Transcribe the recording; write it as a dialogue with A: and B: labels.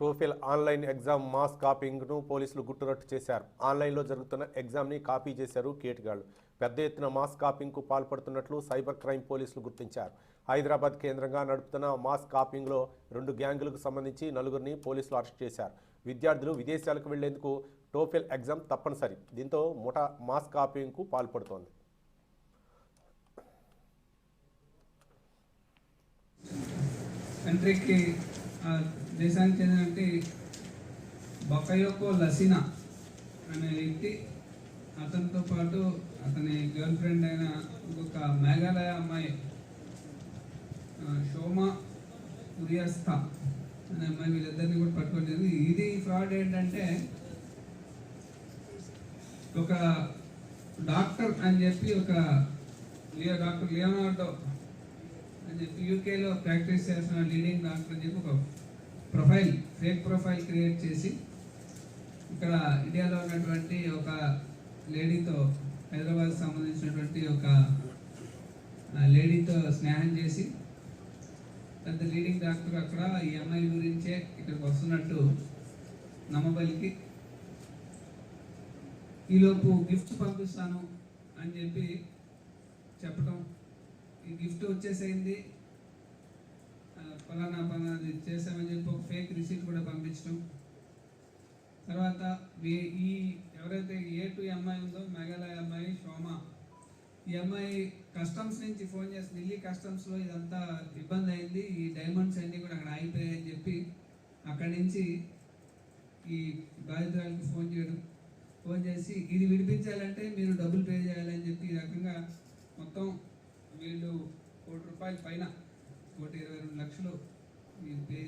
A: TOEFL online exam mass కాపీయింగ్ను పోలీసులు గుట్టురట్టు చేశారు. ఆన్లైన్లో జరుగుతున్న ఎగ్జామ్ని కాపీ చేశారు కేటుగాళ్ళు పెద్ద ఎత్తున మాస్ కాపీయింగ్కు పాల్పడుతున్నట్లు సైబర్ క్రైమ్ పోలీసులు గుర్తించారు. హైదరాబాద్ కేంద్రంగా నడుపుతున్న మాస్ కాపీయింగ్లో రెండు గ్యాంగులకు సంబంధించి నలుగురిని పోలీసులు అరెస్ట్ చేశారు. విద్యార్థులు విదేశాలకు వెళ్ళేందుకు టోఫెల్ ఎగ్జామ్ తప్పనిసరి. దీంతో ముఠా మాస్ కాపీయింగ్కు పాల్పడుతోంది.
B: కంట్రీకి దేశానికి చెందినటువంటి బకయోకో లసినా అనే వ్యక్తి అతనితో పాటు అతని గర్ల్ ఫ్రెండ్ అయిన ఇంకొక మేఘాలయ అమ్మాయి షోమా ఉరియాస్తా అనే అమ్మాయి వీళ్ళిద్దరిని కూడా పట్టుకొని ఇది ఫ్రాడ్ ఏంటంటే ఒక డాక్టర్ అని చెప్పి ఒక లియో డాక్టర్ లియోనార్డో అని చెప్పి యూకేలో ప్రాక్టీస్ చేస్తున్న లీడింగ్ డాక్టర్ అని చెప్పి ఒక ప్రొఫైల్ ఫేక్ ప్రొఫైల్ క్రియేట్ చేసి ఇక్కడ ఇండియాలో ఉన్నటువంటి ఒక లేడీతో హైదరాబాద్ సంబంధించినటువంటి ఒక లేడీతో స్నేహం చేసి పెద్ద లీడింగ్ డాక్టర్ అక్కడ ఈ అమ్మాయి గురించే ఇక్కడికి వస్తున్నట్టు నమ్మబలికి ఈలోపు గిఫ్ట్ పంపిస్తాను అని చెప్పి చెప్పటం ఈ గిఫ్ట్ వచ్చేసేయింది పలానా ఫలానా ఫలానాది చేసామని చెప్పి ఒక ఫేక్ రిసీట్ కూడా పంపించడం. తర్వాత ఈ ఎవరైతే ఏ టు అమ్మాయి ఉందో మేఘాలయ అమ్మాయి శోమ ఈ అమ్మాయి కస్టమ్స్ నుంచి ఫోన్ చేసి ఢిల్లీ కస్టమ్స్లో ఇదంతా ఇబ్బంది అయింది. ఈ డైమండ్స్ అన్నీ కూడా అక్కడ ఆగిపోయాయని చెప్పి అక్కడి నుంచి ఈ బాధితురాలకి ఫోన్ చేయడం. ఫోన్ చేసి ఇది విడిపించాలంటే మీరు డబ్బులు పే చేయాలని చెప్పి ఈ రకంగా మొత్తం వీళ్ళు కోటి రూపాయల పైన కోటి ఇరవై రెండు లక్షలు వీళ్ళు పే